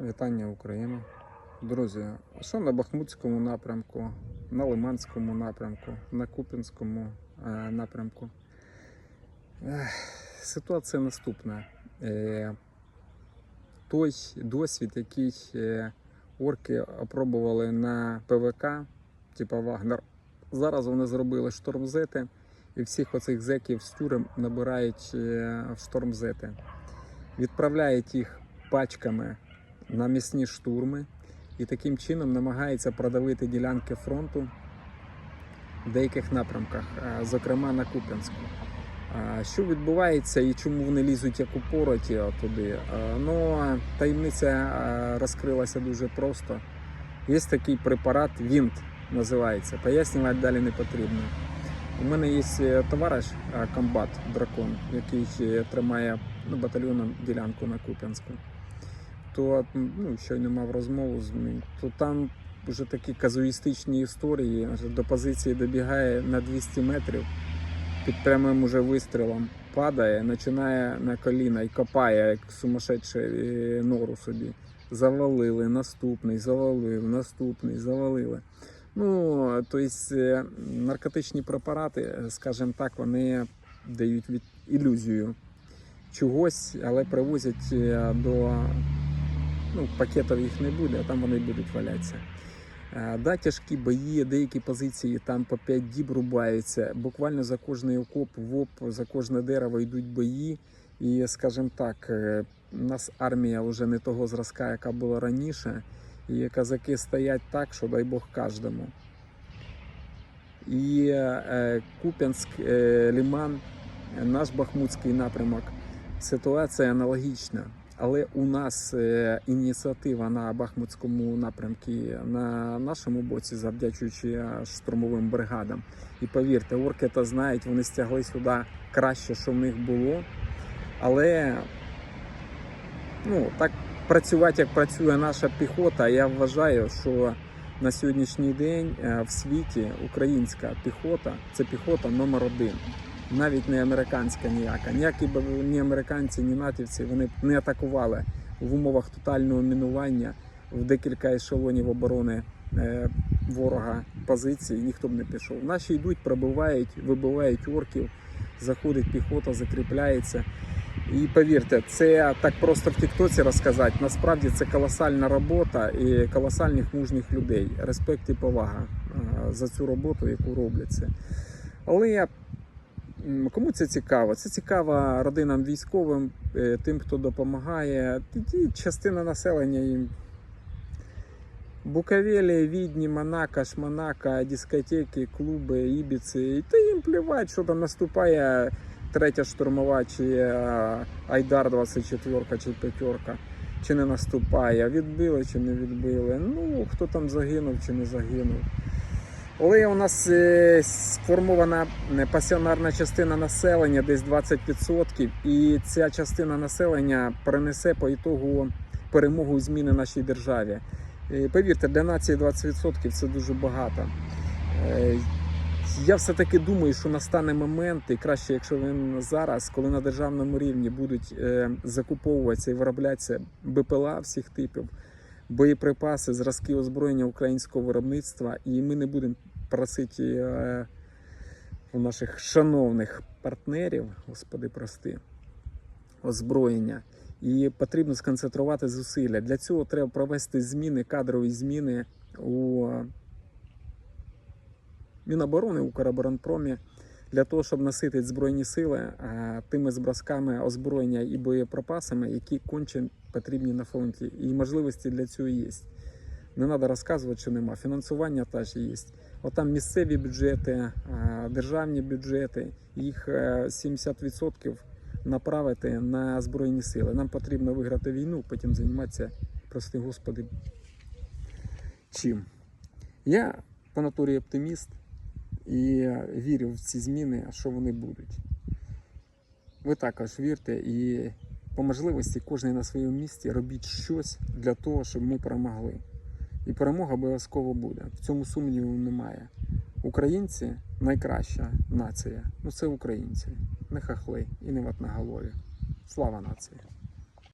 Вітання Україна. Друзі, що на Бахмутському напрямку, на Лиманському напрямку, на Купінському е, напрямку? Ситуація наступна. Е, Той досвід, який е, орки опробували на ПВК, типу Вагнер, зараз вони зробили штормзети і всіх оцих зеків з тюрем набирають в штормзети. Відправляють їх пачками на місні штурми і таким чином намагається продавити ділянки фронту в деяких напрямках, е, зокрема на Куп'янську. Що відбувається і чому вони лізуть як упороті туди? Е, Ну, таємниця е, розкрилася дуже просто. Є такий препарат Вінт називається. Пояснювати далі не потрібно. У мене є е, товариш е, комбат дракон, який е, тримає ну, батальйоном ділянку на Куп'янську. То ну, щойно мав розмову з ним, то там вже такі казуїстичні історії. До позиції добігає на 200 метрів під прямим уже вистрілом, падає, починає на коліна і копає, як сумасшедший е, нору собі. Завалили, наступний, завалили, наступний, завалили. Ну, тобто е, наркотичні препарати, скажімо так, вони дають від ілюзію чогось, але привозять е, до ну, пакетів їх не буде, а там вони будуть валятися. Е, Да, тяжкі бої, деякі позиції там по 5 діб рубаються. Буквально за кожний окоп, воп, за кожне дерево йдуть бої. І, скажімо так, е, у нас армія вже не того зразка, яка була раніше. І казаки стоять так, що дай Бог кожному. І е, Куп'янськ, е, Ліман, наш Бахмутський напрямок. Ситуація аналогічна. Але у нас е, ініціатива на Бахмутському напрямку на нашому боці, завдячуючи е, штурмовим бригадам. І повірте, орки то знають, вони стягли сюди краще, що в них було. Але ну, так працювати, як працює наша піхота, я вважаю, що на сьогоднішній день е, в світі українська піхота це піхота номер один. Навіть не американська ніяка. Ніякі ні американці, ні натівці вони не атакували в умовах тотального мінування в декілька ешелонів оборони е, ворога позиції. Ніхто б не пішов. Наші йдуть, пробивають, вибивають орків, заходить піхота, закріпляється. І повірте, це так просто в Тіктоці розказати. Насправді це колосальна робота і колосальних мужніх людей. Респект і повага е, за цю роботу, яку роблять це. Але кому це цікаво? Це цікаво родинам військовим, е, тим, хто допомагає. Тоді частина населення їм. Буковелі, Відні, Монако, Шмонако, дискотеки, клуби, ібіці. Та їм плівать, що там наступає третя штурмова, чи е, Айдар 24 чи п'ятерка, чи не наступає, відбили чи не відбили. Ну, хто там загинув чи не загинув. Але у нас е, сформована е, пасіонарна частина населення, десь 20%, і ця частина населення принесе по ітогу перемогу і зміни нашій державі. Е, Повірте, для нації 20% це дуже багато. Я все-таки думаю, що настане момент, і краще, якщо він зараз, коли на державному рівні будуть закуповуватися і вироблятися БПЛА всіх типів, боєприпаси, зразки озброєння українського виробництва, і ми не будемо просити е, у наших шановних партнерів, господи, прости, озброєння. І потрібно сконцентрувати зусилля. Для цього треба провести зміни, кадрові зміни у Міноборони Укроборонпромі для того, щоб наситити збройні сили е, тими зразками озброєння і боєприпасами, які конче потрібні на фронті. І можливості для цього є. Не треба розказувати, що нема. Фінансування теж є. Отам місцеві бюджети, е, державні бюджети, їх е, 70% направити на збройні сили. Нам потрібно виграти війну, потім займатися, прости господи, чим. Я по натурі оптиміст і вірю в ці зміни, що вони будуть. Ви також вірте і по можливості кожен на своєму місці робіть щось для того, щоб ми перемогли. І перемога обов'язково буде. В цьому сумніву немає. Українці найкраща нація. Ну це українці, не хахли і не ватноголові. Слава нації!